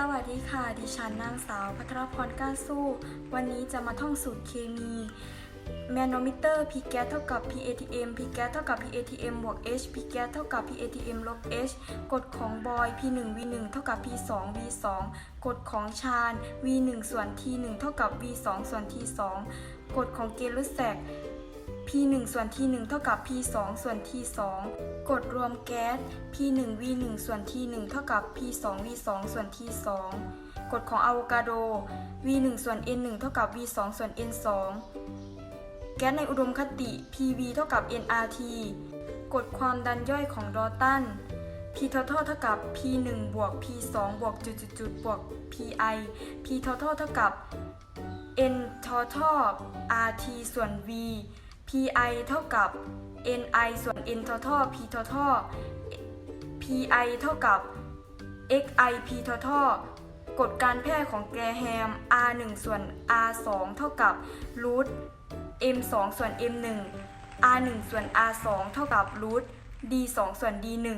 สวัสดีค่ะ ดิฉันนางสาวพัทรพรก้าสู้ วันนี้จะมาท่องสูตรเคมีแมนโนมิเตอร์ P แก๊สเท่ากับ PATM P แก๊สเท่ากับ PATM บวก H P แก๊สเท่ากับ PATM ลบ H กฎของบอย P1 V1 เท่ากับ P2 V2 กฎของชาญ V1 ส่วน T1 เท่ากับ V2 ส่วน T2 กฎของเกลุสแซก P1 ส่วน T1 เท่ากับ P2 ส่วน T2 กฎรวมแก๊ส P1 V1 ส่วน T1 เท่ากับ P2 V2 ส่วน T2 กฎของอะโวคาโด V1 ส่วน N1 เท่ากับ V2 ส่วน N2 แก๊สในอุดมคติ PV เท่ากับ nRT กฎความดันย่อยของดอตัน P total เท่ากับ P1 บวก P2 บวกจุดจุดจุดบวก PI P total เท่ากับ N total RT ส่วน V PI เท่ากับ NI ส่วน N total P total PI เท่ากับ XI P total กฎการแพร่ของแกรแฮม R1 ส่วน R2 เท่ากับ root M2 ส่วน M1 R1 ส่วน R2 เท่ากับ root D2 ส่วน D1